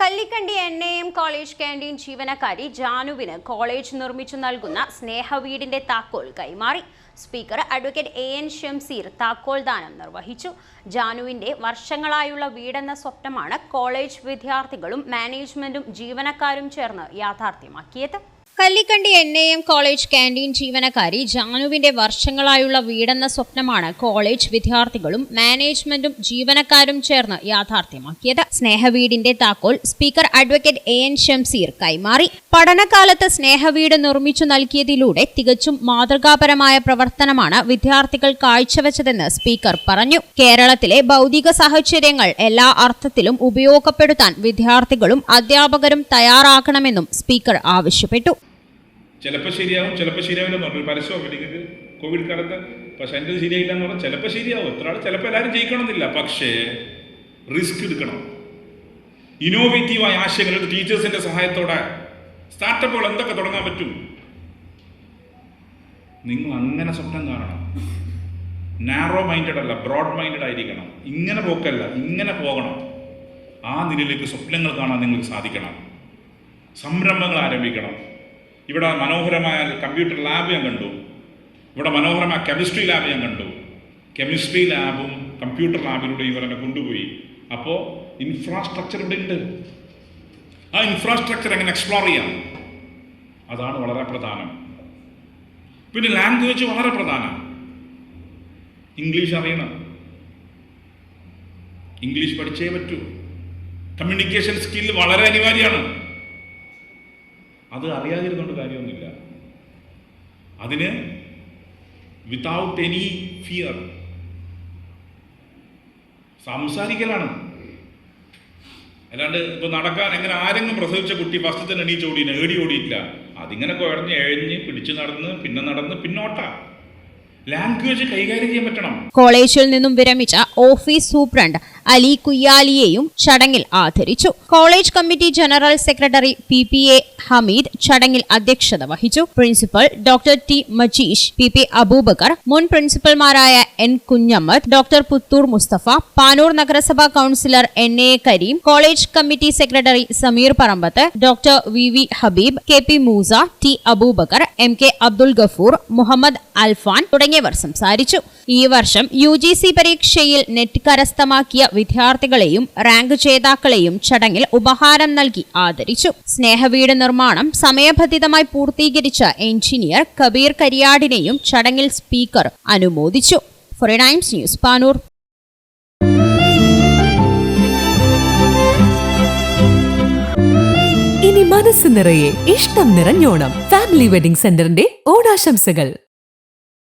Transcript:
Kallikandi N A M college canteen ജീവനക്കാരി ജാനുവിന് college നിർമ്മിച്ചു നൽകുന്ന സ്നേഹ സ്നേഹവീടിന്റെ താക്കോൽ കൈമാറി. Speaker advocate A N Shamseer താക്കോൽ ദാനം നിർവഹിച്ചു. ജാനുവിന്റെ വർഷങ്ങളായുള്ള വീടെന്ന സ്വപ്നമാണ് കോളേജ് വിദ്യാർത്ഥികളും മാനേജ്മെന്റും ജീവനക്കാരും ചേർന്ന് യാഥാർത്ഥ്യമാക്കിയത്. Kallikandi N A M college canteen ജീവനക്കാരി ജാനുവിന്റെ വർഷങ്ങളായുള്ള വീടെന്ന സ്വപ്നമാണ് കോളേജ് വിദ്യാർത്ഥികളും മാനേജ്മെന്റും ജീവനക്കാരും ചേർന്ന് യാഥാർത്ഥ്യമാക്കിയത്. സ്നേഹവീടിന്റെ താക്കോൽ speaker advocate A N Shamseer കൈമാറി. പഠനകാലത്ത് സ്നേഹവീട് നിർമ്മിച്ചു നൽകിയതിലൂടെ തികച്ചും മാതൃകാപരമായ പ്രവർത്തനമാണ് വിദ്യാർത്ഥികൾ കാഴ്ചവെച്ചതെന്ന് സ്പീക്കർ പറഞ്ഞു. കേരളത്തിലെ ഭൗതിക സാഹചര്യങ്ങൾ എല്ലാ അർത്ഥത്തിലും ഉപയോഗപ്പെടുത്താൻ വിദ്യാർത്ഥികളും അധ്യാപകരും തയ്യാറാക്കണമെന്നും സ്പീക്കർ ആവശ്യപ്പെട്ടു. ചിലപ്പോൾ ശരിയാവും ചിലപ്പോൾ ശരിയാവില്ല. എന്ന് പറഞ്ഞു പരസ്യം മെഡിക്കൽ കോവിഡ് കാലത്ത്. പക്ഷെ എന്റെ ശരിയായില്ല എന്ന് പറഞ്ഞാൽ ചിലപ്പോൾ ശരിയാവും. എത്ര ആൾ ചിലപ്പോൾ എല്ലാവരും ജയിക്കണമെന്നില്ല. പക്ഷേ റിസ്ക് എടുക്കണം. ഇന്നോവേറ്റീവായ ആശയങ്ങൾ ടീച്ചേഴ്സിന്റെ സഹായത്തോടെ സ്റ്റാർട്ടപ്പുകൾ എന്തൊക്കെ തുടങ്ങാൻ പറ്റും? നിങ്ങൾ അങ്ങനെ സ്വപ്നം കാണണം. നാരോ മൈൻഡഡ് അല്ല ബ്രോഡ് മൈൻഡഡ് ആയിരിക്കണം. ഇങ്ങനെ പോക്കല്ല ഇങ്ങനെ പോകണം. ആ നിലയിലേക്ക് സ്വപ്നങ്ങൾ കാണാൻ നിങ്ങൾക്ക് സാധിക്കണം. സംരംഭങ്ങൾ ആരംഭിക്കണം. ഇവിടെ മനോഹരമായ കമ്പ്യൂട്ടർ ലാബ് ഞാൻ കണ്ടു. ഇവിടെ മനോഹരമായ കെമിസ്ട്രി ലാബ് ഞാൻ കണ്ടു. കെമിസ്ട്രി ലാബും കമ്പ്യൂട്ടർ ലാബിലൂടെ ഇവർ എന്നെ കൊണ്ടുപോയി. അപ്പോൾ ഇൻഫ്രാസ്ട്രക്ചർ ഇവിടെ ഉണ്ട്. ആ ഇൻഫ്രാസ്ട്രക്ചർ എങ്ങനെ എക്സ്പ്ലോർ ചെയ്യാം? അതാണ് വളരെ പ്രധാനം. പിന്നെ ലാംഗ്വേജ് വളരെ പ്രധാനം. ഇംഗ്ലീഷ് അറിയണം. ഇംഗ്ലീഷ് പഠിച്ചേ പറ്റൂ. കമ്മ്യൂണിക്കേഷൻ സ്കിൽ വളരെ അനിവാര്യമാണ്. അത് അറിയാതിരുന്നുകൊണ്ട് കാര്യമൊന്നുമില്ല. അതിന് വിത്തൗട്ട് എനി ഫിയർ സംസാരിക്കലാണ്. അല്ലാണ്ട് ഇപ്പൊ നടക്കാൻ എങ്ങനെ ആരെങ്കിലും പ്രസവിച്ച കുട്ടി ഫസ്റ്റ് തന്നെ എണീച്ച് ഓടിയില്ല ഏടി ഓടിയില്ല. അതിങ്ങനെ കുഴഞ്ഞ് എഴഞ്ഞ് പിടിച്ചു നടന്ന് പിന്നെ നടന്ന് പിന്നോട്ട. ലാംഗ്വേജ് കൈകാര്യം ചെയ്യാൻ പറ്റണം. കോളേജിൽ നിന്നും വിരമിച്ച ഓഫീസ് സൂപ്രണ്ട് അലി കുയ്യാലിയെയും ചടങ്ങിൽ ആദരിച്ചു. College committee general secretary P P A Hameed ചടങ്ങിൽ അധ്യക്ഷത വഹിച്ചു. Principal doctor T Majeesh P P Aboobacker മുൻ പ്രിൻസിപ്പൽമാരായ എൻ കുഞ്ഞമ്മദ് ഡോക്ടർ പുത്തൂർ മുസ്തഫ പാനൂർ നഗരസഭാ councillor N A Kareem college committee secretary Sameer Parambath doctor V V Habeeb K P Moosa T Aboobacker M K Abdul Gafoor Muhammad Alfan തുടങ്ങിയവർ സംസാരിച്ചു. ഈ വർഷം U പരീക്ഷയിൽ net കരസ്ഥമാക്കിയ വിദ്യാർത്ഥികളെയും റാങ്ക് ജേതാക്കളെയും ചടങ്ങിൽ ഉപഹാരം നൽകി ആദരിച്ചു. സ്നേഹവീട് നിർമ്മാണം സമയബന്ധിതമായി പൂർത്തീകരിച്ച എഞ്ചിനീയർ കബീർ കരിയാടിനെയും ചടങ്ങിൽ സ്പീക്കർ അനുമോദിച്ചു. Times News Panoor. ഇനി മനസ്സ് നിറയെ ഇഷ്ടം നിറഞ്ഞോണം. ഫാമിലി വെഡിംഗ് സെന്ററിന്റെ ഓണാശംസകൾ.